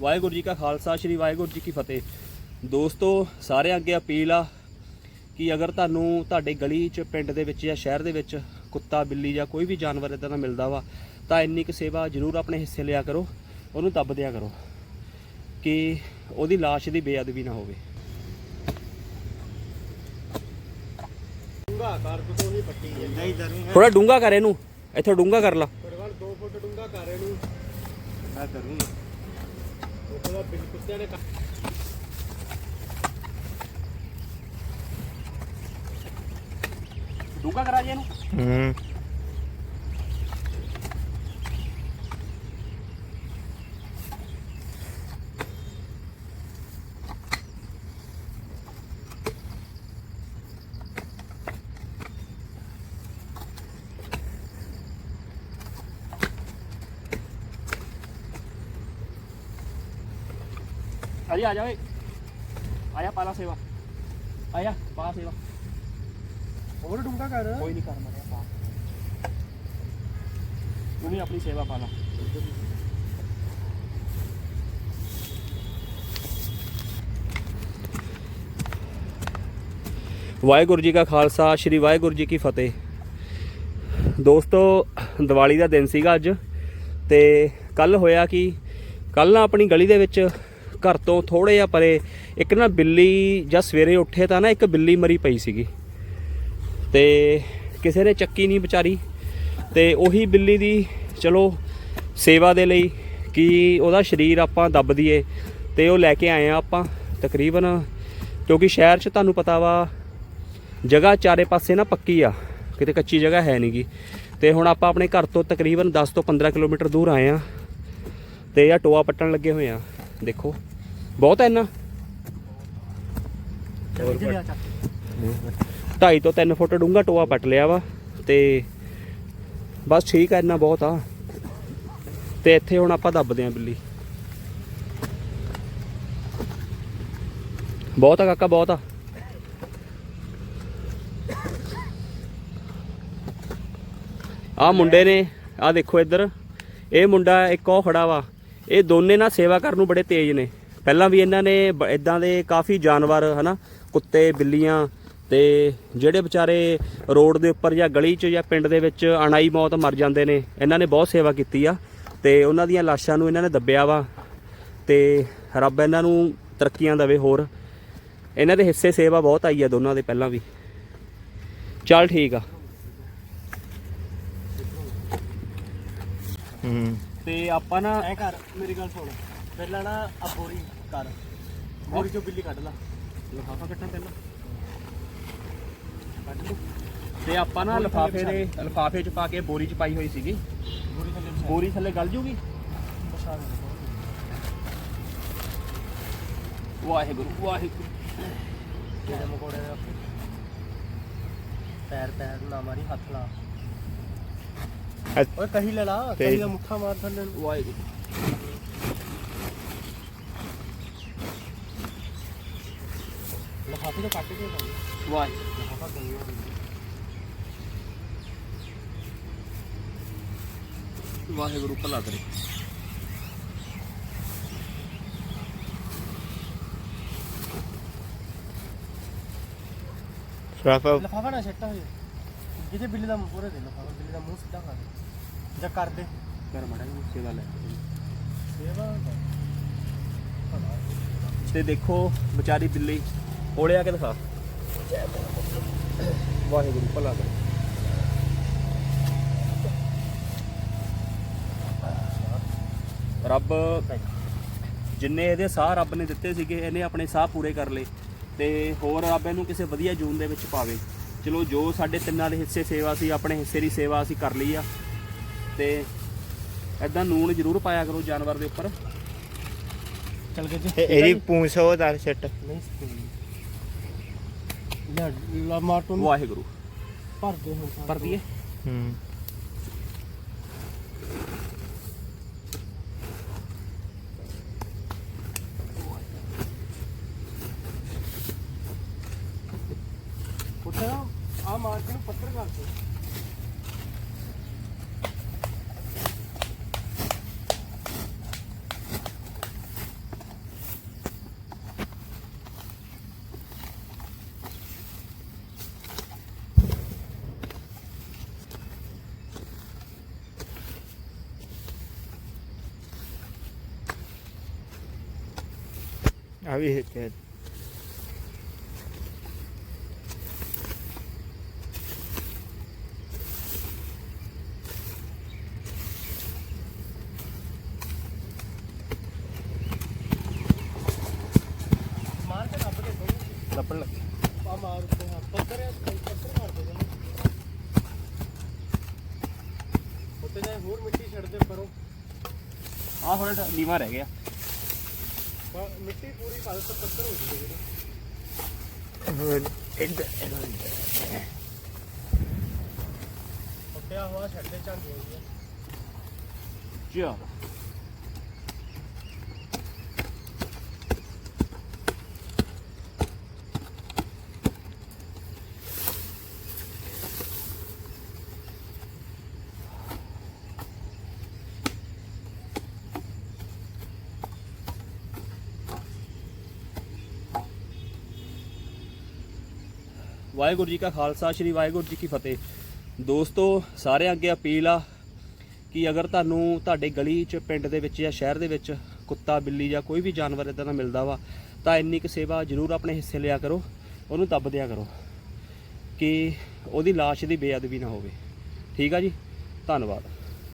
ਵਾਹਿਗੁਰੂ ਜੀ ਕਾ ਖਾਲਸਾ ਸ੍ਰੀ ਵਾਹਿਗੁਰੂ ਜੀ ਕੀ ਫਤਿਹ। ਦੋਸਤੋ ਸਾਰਿਆਂ ਅੱਗੇ ਅਪੀਲ ਆ ਕਿ ਅਗਰ ਤੁਹਾਨੂੰ ਤੁਹਾਡੇ ਗਲੀ 'ਚ ਪਿੰਡ ਦੇ ਵਿੱਚ ਜਾਂ ਸ਼ਹਿਰ ਦੇ ਵਿੱਚ ਕੁੱਤਾ ਬਿੱਲੀ ਜਾਂ ਕੋਈ ਵੀ ਜਾਨਵਰ ਇਦਾਂ ਦਾ ਮਿਲਦਾ ਵਾ ਤਾਂ ਇੰਨੀ ਕੁ ਸੇਵਾ ਜ਼ਰੂਰ ਆਪਣੇ ਹਿੱਸੇ ਲਿਆ ਕਰੋ ਉਹਨੂੰ ਦੱਬ ਦਿਆ ਕਰੋ ਕਿ ਉਹਦੀ ਲਾਸ਼ ਦੀ ਬੇਅਦਬੀ ਨਾ ਹੋਵੇ। ਡੂੰਗਾ ਕਰ ਤੋਂ ਨਹੀਂ ਪੱਟੀ ਹੈ। ਨਹੀਂ ਦਰੀ ਹੈ ਥੋੜਾ ਡੂੰਗਾ ਕਰ ਇਹਨੂੰ ਇੱਥੋਂ ਡੂੰਗਾ ਕਰ ਲਾ। ਪਰਵਾਲ 2 ਫੁੱਟ ਡੂੰਗਾ ਕਰ ਇਹਨੂੰ। ਮੈਂ ਦਰੂ ਉਹ ਕੋਲ ਬਿਲ ਕੁੱਤਿਆਂ ਨੇ ਡੂੰਗਾ ਕਰਾ ਜੇ ਇਹਨੂੰ ਹੂੰ। ਅਜੀ ਆ ਜਾ ਓਏ ਆਇਆ ਪਾਲਾ ਸੇਵਾ ਆਇਆ ਪਾ ਸੇਵਾ ਹੋਰ ਡੂੰਗਾ ਕਰ ਕੋਈ ਨਹੀਂ ਕਰ ਮਰਿਆ ਪਾ ਤੂੰ ਵੀ ਆਪਣੀ ਸੇਵਾ ਪਾ ਲਾ ਵਾਹਿਗੁਰੂ ਜੀ ਕਾ ਖਾਲਸਾ ਸ੍ਰੀ ਵਾਹਿਗੁਰੂ ਜੀ ਕੀ ਫਤਿਹ। ਦੋਸਤੋ ਦੀਵਾਲੀ ਦਾ ਦਿਨ ਸੀਗਾ ਅੱਜ ਤੇ ਕੱਲ ਹੋਇਆ ਕਿ? ਕੱਲ ਨਾ ਆਪਣੀ ਗਲੀ ਦੇ ਵਿੱਚ ਘਰ ਤੋਂ ਥੋੜੇ ਜਿਹਾ ਪਰੇ ਇੱਕ ਨਾ ਬਿੱਲੀ ਜਾਂ ਸਵੇਰੇ ਉੱਠੇ ਤਾਂ ਨਾ ਇੱਕ ਬਿੱਲੀ ਮਰੀ ਪਈ ਸੀਗੀ। ਤੇ ਕਿਸੇ ਨੇ ਚੱਕੀ ਨਹੀਂ ਵਿਚਾਰੀ। ਤੇ ਉਹੀ ਬਿੱਲੀ ਦੀ ਚਲੋ ਸੇਵਾ ਦੇ ਲਈ ਕਿ ਉਹਦਾ ਸਰੀਰ ਆਪਾਂ ਦੱਬ ਦਈਏ ਤੇ ਉਹ ਲੈ ਕੇ ਆਏ ਆ ਆਪਾਂ ਤਕਰੀਬਨ। ਕਿਉਂਕਿ ਸ਼ਹਿਰ 'ਚ ਤੁਹਾਨੂੰ ਪਤਾ ਵਾ, ਜਗ੍ਹਾ ਚਾਰੇ ਪਾਸੇ ਨਾ ਪੱਕੀ ਆ, ਕਿਤੇ ਕੱਚੀ ਜਗ੍ਹਾ ਹੈ ਨਹੀਂਗੀ ਤੇ ਹੁਣ ਆਪਾਂ ਆਪਣੇ ਘਰ ਤੋਂ ਤਕਰੀਬਨ 10 ਤੋਂ 15 ਕਿਲੋਮੀਟਰ ਦੂਰ ਆਏ ਆ। ਤੇ ਆ ਟੋਆ ਪੱਟਣ ਲੱਗੇ ਹੋਏ ਆ। ਦੇਖੋ। ਬਹੁਤ ਹੈ ਇੰਨਾ। 2.5 ਤੋਂ 3 ਫੁੱਟ ਡੂੰਘਾ ਟੋਆ ਪੱਟ ਲਿਆ ਵਾ ਤੇ ਬਸ ਠੀਕ ਆ ਇੰਨਾ ਬਹੁਤ ਆ। ਤੇ ਇੱਥੇ ਹੁਣ ਆਪਾਂ ਦੱਬਦੇ ਆਂ ਬਿੱਲੀ। ਬਹੁਤ ਆ ਕਾਕਾ ਬਹੁਤ ਆ। ਆ ਮੁੰਡੇ ਨੇ ਆ ਦੇਖੋ ਇੱਧਰ। ਇਹ ਮੁੰਡਾ ਇੱਕ ਉਹ ਖੜਾ ਵਾ। ਇਹ ਦੋਨੇ ਨਾ ਸੇਵਾ ਕਰਨ ਨੂੰ ਬੜੇ ਤੇਜ਼ ਨੇ। ਪਹਿਲਾਂ ਵੀ ਇਹਨਾਂ ਨੇ ਇਦਾਂ ਦੇ ਕਾਫੀ ਜਾਨਵਰ, ਹਨਾ, ਕੁੱਤੇ, ਬਿੱਲੀਆਂ ਤੇ ਜਿਹੜੇ ਵਿਚਾਰੇ ਰੋਡ ਦੇ ਉੱਪਰ ਜਾਂ ਗਲੀ 'ਚ ਜਾਂ ਪਿੰਡ ਦੇ ਵਿੱਚ ਅਣਾਈ ਮੌਤ ਮਰ ਜਾਂਦੇ ਨੇ, ਇਹਨਾਂ ਨੇ ਬਹੁਤ ਸੇਵਾ ਕੀਤੀ ਆ ਤੇ ਉਹਨਾਂ ਦੀਆਂ ਲਾਸ਼ਾਂ ਨੂੰ ਇਹਨਾਂ ਨੇ ਦੱਬਿਆ ਵਾ ਤੇ ਰੱਬ ਇਹਨਾਂ ਨੂੰ ਤਰੱਕੀਆਂ ਦੇਵੇ ਹੋਰ। ਇਹਨਾਂ ਦੇ ਹਿੱਸੇ ਸੇਵਾ ਬਹੁਤ ਆਈ ਆ ਦੋਨਾਂ ਦੇ ਪਹਿਲਾਂ ਵੀ। ਚੱਲ ਠੀਕ ਆ। ਹੂੰ। ਤੇ ਆਪਾਂ ਨਾ ਐ ਕਰ ਮੇਰੀ ਗੱਲ ਸੁਣ। ਪਹਿਲਾਂ ਨਾ ਆ ਬੋਰੀ ਕਰ। ਬੋਰੀ ਚੋਂ ਬਿੱਲੀ ਕੱਢ ਲਾ। ਲਿਫਾਫਾ ਕੱਟਾਂ ਪਹਿਲਾਂ। ਕੱਢ ਲਓ ਤੇ ਆਪਾਂ ਨਾ ਲਿਫਾਫੇ ਦੇ ਲਿਫਾਫੇ 'ਚ ਪਾ ਕੇ ਬੋਰੀ 'ਚ ਪਾਈ ਹੋਈ ਸੀਗੀ। ਬੋਰੀ ਥੱਲੇ ਵਿਛਾ। ਬੋਰੀ ਥੱਲੇ ਗਲ ਜੂਗੀ? ਵਿਛਾ ਦੇ। ਵਾਹਿਗੁਰੂ ਵਾਹਿਗੁਰੂ। ਕੀੜੇ ਮਕੌੜੇ ਦੇ ਪੈਰ ਪੈਰ ਨਾ ਮਾਰੀ ਹੱਥ ਲਾ ਓਏ ਕਹੀ ਲੈ ਲਾ ਤੇ- ਕਹੀ ਦਾ ਮੁੱਠਾ ਮਾਰ ਥੱਲੇ ਨੂੰ। ਵਾਹਿਗੁਰੂ। ਲਿਫਾਫੇ ਤੋਂ ਕੱਟ ਕੇ ਪਾਈ ਵਾਹਿਗੁਰੂ। ਲਿਫਾਫਾ ਗਈ ਵਾਹਿਗੁਰੂ ਭਲਾ ਕਰੇ। ਸਰਾਫਾ ਲਿਫਾਫਾ ਨਾ ਛੱਟਾ ਹੋ ਜਾ ਜਿਹਦੇ ਬਿੱਲੀ ਦਾ ਮੂੰਹ ਪੂਰੇ ਦੇ ਲਿਫਾਫਾ। ਬਿੱਲੀ ਦਾ ਮੂੰਹ ਸਿੱਧਾ ਕਰ ਦੇ। ਜਾਂ ਕਰ ਦੇ। ਕਰ ਮੜਾ ਜੀ ਸੇਵਾ ਲੈ ਸੇਵਾ ਤੇ ਦੇਖੋ ਵਿਚਾਰੀ ਬਿੱਲੀ ਕੋਲੇ ਆ ਕੇ ਦਿਖਾ। ਵਾਹਿਗੁਰੂ ਭਲਾ ਕਰੇ। ਰੱਬ ਜਿੰਨੇ ਇਹਦੇ ਸਾਹ ਰੱਬ ਨੇ ਦਿੱਤੇ ਸੀਗੇ ਇਹਨੇ ਆਪਣੇ ਸਾਹ ਪੂਰੇ ਕਰ ਲਏ। ਤੇ ਹੋਰ ਰੱਬ ਇਹਨੂੰ ਕਿਸੇ ਵਧੀਆ ਜੂਨ ਦੇ ਵਿੱਚ ਪਾਵੇ। ਚਲੋ ਜੋ ਸਾਡੇ ਤਿੰਨਾਂ ਦੇ ਹਿੱਸੇ ਸੇਵਾ ਸੀ ਆਪਣੇ ਹਿੱਸੇ ਦੀ ਸੇਵਾ ਅਸੀਂ ਕਰ ਲਈ ਆ। ਤੇ ਐਦਾਂ ਨੂਣ ਜ਼ਰੂਰ ਪਾਇਆ ਕਰੋ ਜਾਨਵਰ ਦੇ ਉੱਪਰ। ਚੱਲ ਕੇ ਜੀ। ਇਹਦੀ ਪੂੰਛ ਉਹ ਦਰ ਛੱਟ ਨਹੀਂ ਸਕੂਲ ਲੈ ਲਾ ਮਾਟੋ ਨੂੰ ਵਾਹਿਗੁਰੂ। ਭਰ ਦੇ ਹੁਣ ਸਾਰਾ। ਪਰ ਦੀਏ ਹੂੰ। ਪੁੱਛਿਆ ਆ ਮਾਰ ਕੇ ਨੂੰ ਪੱਥਰ ਕਰ ਦੇ ਆ ਵੀ ਇੱਥੇ ਮਾਰ ਲੱਗੇ ਆ ਮਾਰ ਉੱਤੇ ਹਾਂ ਪੱਥਰ ਹੈ ਪੱਥਰ ਮਾਰ ਦੇ ਜਣਾ ਉੱਤੇ ਜਾਏ ਹੋਰ ਮਿੱਟੀ ਛੱਡ ਦੇ ਪਰੋਂ ਆ ਹੁਣ ਨੀਵਾ ਰਹਿ ਗਿਆ ਮਿੱਟੀ ਪੂਰੀ ਦੇ ਤਾਂ ਪੱਥਰ ਹੋ ਜਿਹੜਾ ਹੋਰ ਇੱਧਰ ਪੱਟਿਆ ਹੋਇਆ ਛੱਡ ਝਾਂਡੀ ਹੋਈ ਹੈ। ਚਲੋ ਵਾਹਿਗੁਰੂ ਜੀ ਕਾ ਖਾਲਸਾ, ਸ੍ਰੀ ਵਾਹਿਗੁਰੂ ਜੀ ਕੀ ਫਤਿਹ। ਦੋਸਤੋ, ਸਾਰਿਆਂ ਅੱਗੇ ਅਪੀਲ ਆ ਕਿ ਅਗਰ ਤੁਹਾਨੂੰ ਤੁਹਾਡੇ ਗਲੀ 'ਚ, ਪਿੰਡ ਦੇ ਵਿੱਚ ਜਾਂ ਸ਼ਹਿਰ ਦੇ ਵਿੱਚ ਕੁੱਤਾ, ਬਿੱਲੀ ਜਾਂ ਕੋਈ ਵੀ ਜਾਨਵਰ ਇਦਾਂ ਦਾ ਮਿਲਦਾ ਵਾ, ਤਾਂ ਇੰਨੀ ਕੁ ਸੇਵਾ ਜ਼ਰੂਰ ਆਪਣੇ ਹਿੱਸੇ ਲਿਆ ਕਰੋ, ਉਹਨੂੰ ਦੱਬ ਦਿਆ ਕਰੋ ਕਿ ਉਹਦੀ ਲਾਸ਼ ਦੀ ਬੇਅਦਬੀ ਨਾ ਹੋਵੇ। ਠੀਕ ਆ ਜੀ? ਧੰਨਵਾਦ।